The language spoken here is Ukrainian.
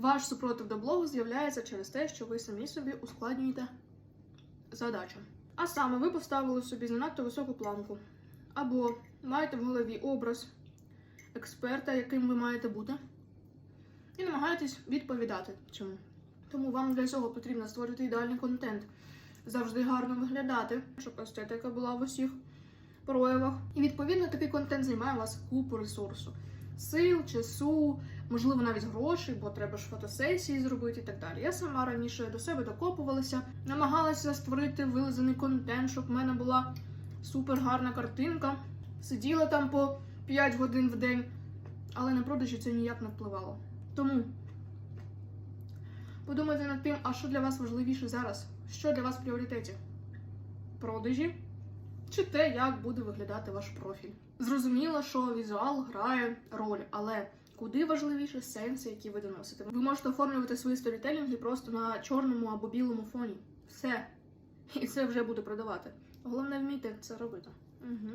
Ваш супротив до блогу з'являється через те, що ви самі собі ускладнюєте задачу. А саме ви поставили собі занадто високу планку. Або маєте в голові образ експерта, яким ви маєте бути, і намагаєтесь відповідати цьому. Тому вам для цього потрібно створити ідеальний контент, завжди гарно виглядати, щоб естетика була в усіх проявах. І відповідно такий контент займає у вас купу ресурсу, сил, часу, можливо, навіть грошей, бо треба ж фотосесії зробити і так далі. Я сама раніше до себе докопувалася, намагалася створити вилизаний контент, щоб в мене була супер гарна картинка. Сиділа там по 5 годин в день, але на продажі це ніяк не впливало. Тому подумайте над тим, а що для вас важливіше зараз? Що для вас в пріоритеті? Продажі чи те, як буде виглядати ваш профіль? Зрозуміло, що візуал грає роль, але куди важливіше сенси, які ви доносите? Ви можете оформлювати свої сторітелінги просто на чорному або білому фоні. Все. І це вже буде продавати. Головне вміти це робити. Угу.